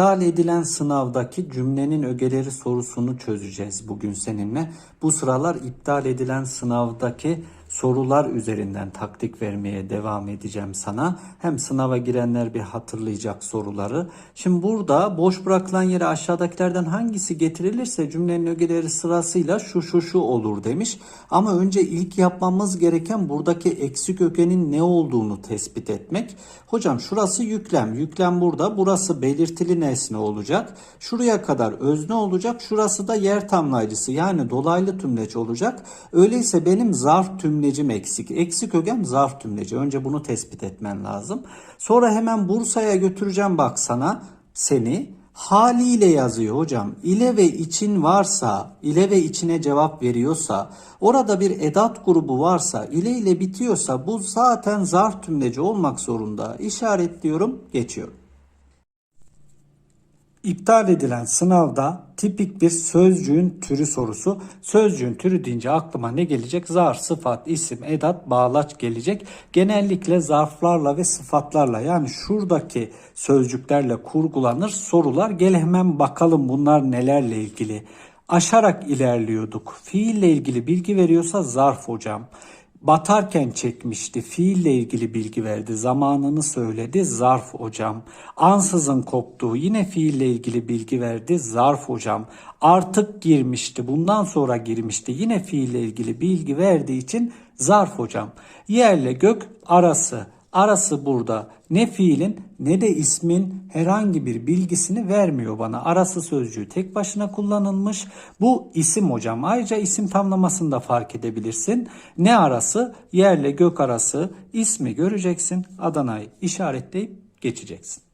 İptal edilen sınavdaki cümlenin ögeleri sorusunu çözeceğiz bugün seninle. Bu sıralar iptal edilen sınavdaki sorular üzerinden taktik vermeye devam edeceğim sana. Hem sınava girenler bir hatırlayacak soruları. Şimdi burada boş bırakılan yere aşağıdakilerden hangisi getirilirse cümlenin ögeleri sırasıyla şu şu şu olur demiş. Ama önce ilk yapmamız gereken buradaki eksik ögenin ne olduğunu tespit etmek. Hocam şurası yüklem. Yüklem burada. Burası belirtili nesne olacak. Şuraya kadar özne olacak. Şurası da yer tamlayıcısı yani dolaylı tümleç olacak. Öyleyse benim zarf tümlecim eksik. Eksik ögem zarf tümleci. Önce bunu tespit etmen lazım. Sonra hemen Bursa'ya götüreceğim bak sana seni. Haliyle yazıyor hocam. İle ve için varsa, ile ve içine cevap veriyorsa, orada bir edat grubu varsa, ile ile bitiyorsa bu zaten zarf tümleci olmak zorunda. İşaretliyorum, geçiyorum. İptal edilen sınavda tipik bir sözcüğün türü sorusu. Sözcüğün türü deyince aklıma ne gelecek? Zarf, sıfat, isim, edat, bağlaç gelecek. Genellikle zarflarla ve sıfatlarla yani şuradaki sözcüklerle kurgulanır sorular. Gel hemen bakalım bunlar nelerle ilgili. Aşarak ilerliyorduk. Fiille ilgili bilgi veriyorsa zarf hocam. Batarken çekmişti. Fiille ilgili bilgi verdi. Zamanını söyledi. Zarf hocam. Ansızın koptuğu yine fiille ilgili bilgi verdi. Zarf hocam. Artık girmişti. Bundan sonra girmişti. Yine fiille ilgili bilgi verdiği için zarf hocam. Yerle gök arası. Arası burada ne fiilin ne de ismin herhangi bir bilgisini vermiyor bana. Arası sözcüğü tek başına kullanılmış. Bu isim hocam. Ayrıca isim tamlamasını da fark edebilirsin. Ne arası? Yerle gök arası. ismi göreceksin. Adana'yı işaretleyip geçeceksin.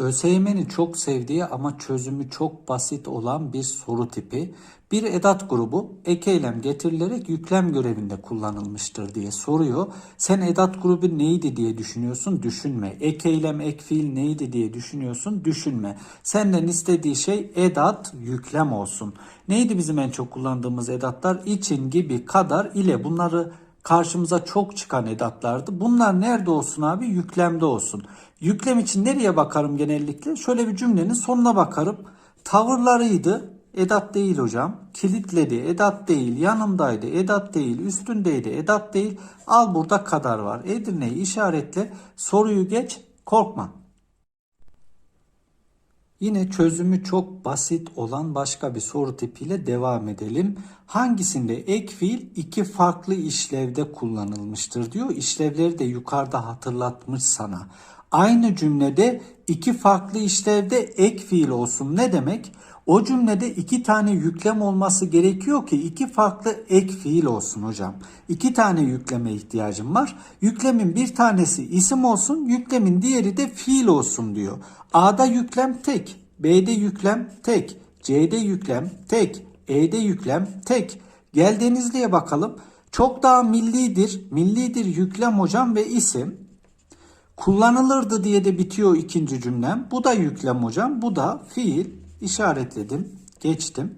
ÖSYM'nin çok sevdiği ama çözümü çok basit olan bir soru tipi. Bir edat grubu ek eylem getirilerek yüklem görevinde kullanılmıştır diye soruyor. Sen edat grubu neydi diye düşünüyorsun? Düşünme. Ek eylem, ek fiil neydi diye düşünüyorsun? Düşünme. Senden istediği şey edat, yüklem olsun. Neydi bizim en çok kullandığımız edatlar? İçin, gibi, kadar, ile bunları karşımıza çok çıkan edatlardı. Bunlar nerede olsun abi? Yüklemde olsun. Yüklem için nereye bakarım genellikle? Şöyle bir cümlenin sonuna bakarım. Tavırlarıydı. Edat değil hocam. Kilitledi. Edat değil. Yanımdaydı. Edat değil. Üstündeydi. Edat değil. Al burada kadar var. Edirne'yi işaretle. Soruyu geç. Korkma. Yine çözümü çok basit olan başka bir soru tipiyle devam edelim. Hangisinde ek fiil iki farklı işlevde kullanılmıştır diyor. İşlevleri de yukarıda hatırlatmış sana. Aynı cümlede iki farklı işlevde ek fiil olsun. Ne demek? O cümlede iki tane yüklem olması gerekiyor ki iki farklı ek fiil olsun hocam. İki tane yükleme ihtiyacım var. Yüklemin bir tanesi isim olsun, yüklemin diğeri de fiil olsun diyor. A'da yüklem tek, B'de yüklem tek, C'de yüklem tek, E'de yüklem tek. Gel Denizli'ye bakalım. Çok daha millidir. Millidir yüklem hocam ve isim. Kullanılırdı diye de bitiyor ikinci cümlem. Bu da yüklem hocam. Bu da fiil. İşaretledim. Geçtim.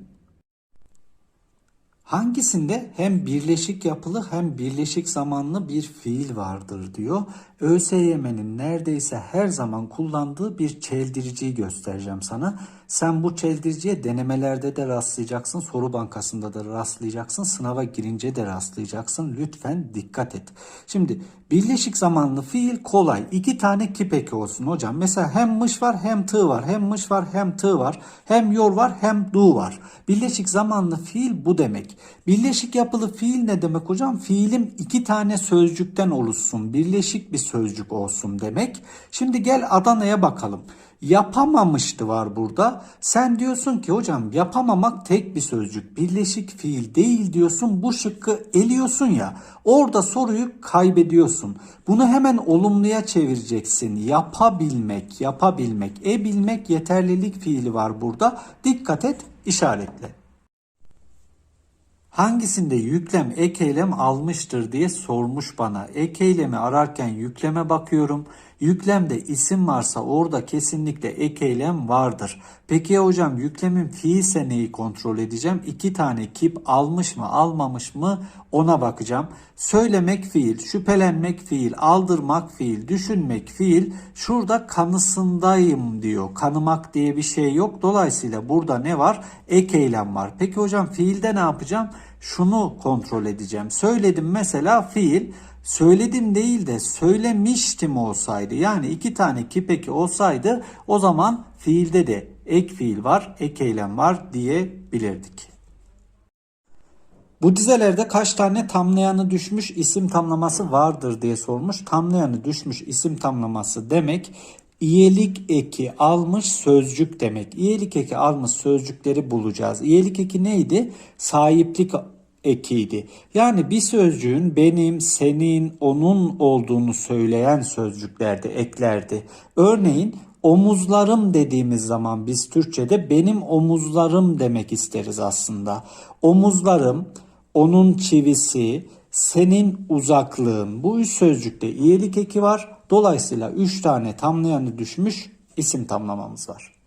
Hangisinde hem birleşik yapılı hem birleşik zamanlı bir fiil vardır diyor. ÖSYM'nin neredeyse her zaman kullandığı bir çeldiriciyi göstereceğim sana. Sen bu çeldiriciye denemelerde de rastlayacaksın, soru bankasında da rastlayacaksın, sınava girince de rastlayacaksın. Lütfen dikkat et. Şimdi birleşik zamanlı fiil kolay. İki tane kipeki olsun hocam. Mesela hem mış var hem tığ var. Hem mış var hem tığ var. Hem yor var hem du var. Birleşik zamanlı fiil bu demek. Birleşik yapılı fiil ne demek hocam? Fiilim iki tane sözcükten oluşsun. Birleşik bir sözcük olsun demek. Şimdi gel Adana'ya bakalım. Yapamamıştı var burada. Sen diyorsun ki hocam yapamamak tek bir sözcük. Birleşik fiil değil diyorsun. Bu şıkkı eliyorsun ya. Orada soruyu kaybediyorsun. Bunu hemen olumluya çevireceksin. Yapabilmek, yapabilmek. E bilmek yeterlilik fiili var burada. Dikkat et, işaretle. Hangisinde yüklem ek eylem almıştır diye sormuş bana. Ek eylemi ararken yükleme bakıyorum. Yüklemde isim varsa orada kesinlikle ek eylem vardır. Peki hocam yüklemin fiilse neyi kontrol edeceğim? İki tane kip almış mı almamış mı ona bakacağım. Söylemek fiil, şüphelenmek fiil, aldırmak fiil, düşünmek fiil. Şurada kanısındayım diyor. Kanımak diye bir şey yok. Dolayısıyla burada ne var? Ek eylem var. Peki hocam fiilde ne yapacağım? Şunu kontrol edeceğim. Söyledim mesela fiil. Söyledim değil de söylemiştim olsaydı yani iki tane kipeki olsaydı o zaman fiilde de ek fiil var, ek eylem var diyebilirdik. Bu dizelerde kaç tane tamlayanı düşmüş isim tamlaması vardır diye sormuş. Tamlayanı düşmüş isim tamlaması demek İyelik eki almış sözcük demek. İyelik eki almış sözcükleri bulacağız. İyelik eki neydi? Sahiplik ekiydi. Yani bir sözcüğün benim, senin, onun olduğunu söyleyen sözcüklerdi, eklerdi. Örneğin omuzlarım dediğimiz zaman biz Türkçe'de benim omuzlarım demek isteriz aslında. Omuzlarım, onun çivisi, senin uzaklığın bu üç sözcükte iyilik eki var. Dolayısıyla üç tane tamlayanı düşmüş isim tamlamamız var.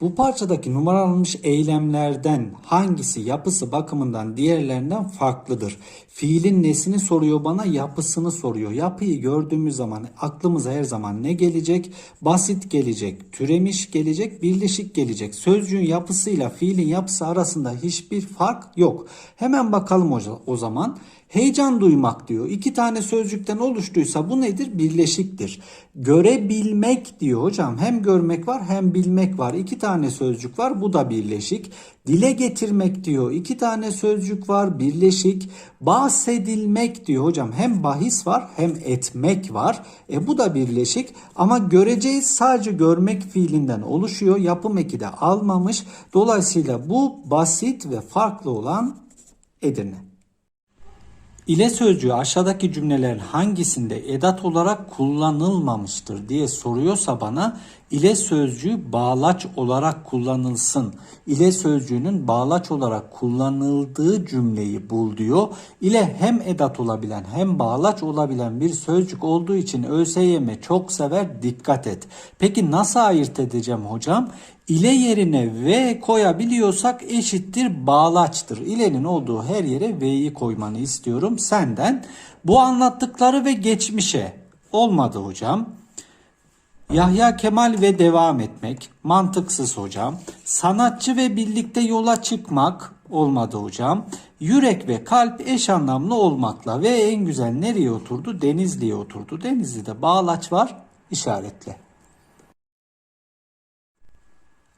Bu parçadaki numaralanmış eylemlerden hangisi yapısı bakımından diğerlerinden farklıdır? Fiilin nesini soruyor bana, yapısını soruyor. Yapıyı gördüğümüz zaman aklımıza her zaman ne gelecek? Basit gelecek, türemiş gelecek, birleşik gelecek. Sözcüğün yapısıyla fiilin yapısı arasında hiçbir fark yok. Hemen bakalım o zaman. Heyecan duymak diyor. İki tane sözcükten oluştuysa bu nedir? Birleşiktir. Görebilmek diyor hocam. Hem görmek var hem bilmek var. İki tane sözcük var. Bu da birleşik. Dile getirmek diyor. İki tane sözcük var. Birleşik. Bahsedilmek diyor hocam. Hem bahis var hem etmek var. E bu da birleşik. Ama göreceğiz sadece görmek fiilinden oluşuyor. Yapım eki de almamış. Dolayısıyla bu basit ve farklı olan Edirne. İle sözcüğü aşağıdaki cümlelerin hangisinde edat olarak kullanılmamıştır diye soruyorsa bana ile sözcüğü bağlaç olarak kullanılsın. İle sözcüğünün bağlaç olarak kullanıldığı cümleyi bul diyor. İle hem edat olabilen hem bağlaç olabilen bir sözcük olduğu için ÖSYM çok sever dikkat et. Peki nasıl ayırt edeceğim hocam? İle yerine V koyabiliyorsak eşittir bağlaçtır. İlenin olduğu her yere V'yi koymanı istiyorum senden. Bu anlattıkları ve geçmişe olmadı hocam. Yahya Kemal ve devam etmek mantıksız hocam. Sanatçı ve birlikte yola çıkmak olmadı hocam. Yürek ve kalp eş anlamlı olmakla ve en güzel nereye oturdu? Denizli'ye oturdu. Denizli'de bağlaç var işaretle.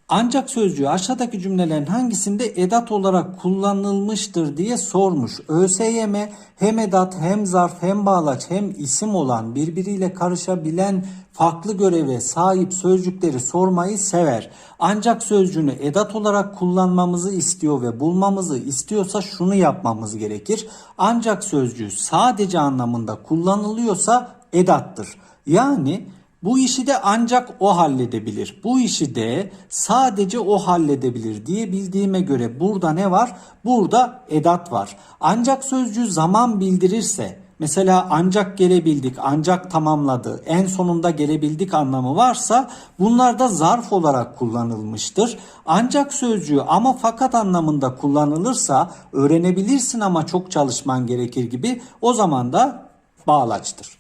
Ancak sözcüğü aşağıdaki cümlelerin hangisinde edat olarak kullanılmıştır diye sormuş. ÖSYM hem edat hem zarf hem bağlaç hem isim olan birbiriyle karışabilen farklı göreve sahip sözcükleri sormayı sever. Ancak sözcüğünü edat olarak kullanmamızı istiyor ve bulmamızı istiyorsa şunu yapmamız gerekir. Ancak sözcüğü sadece anlamında kullanılıyorsa edattır. Yani bu işi de ancak o halledebilir. Bu işi de sadece o halledebilir diye bildiğime göre burada ne var? Burada edat var. Ancak sözcüğü zaman bildirirse mesela ancak gelebildik, ancak tamamladı, en sonunda gelebildik anlamı varsa bunlar da zarf olarak kullanılmıştır. Ancak sözcüğü ama fakat anlamında kullanılırsa öğrenebilirsin ama çok çalışman gerekir gibi o zaman da bağlaçtır.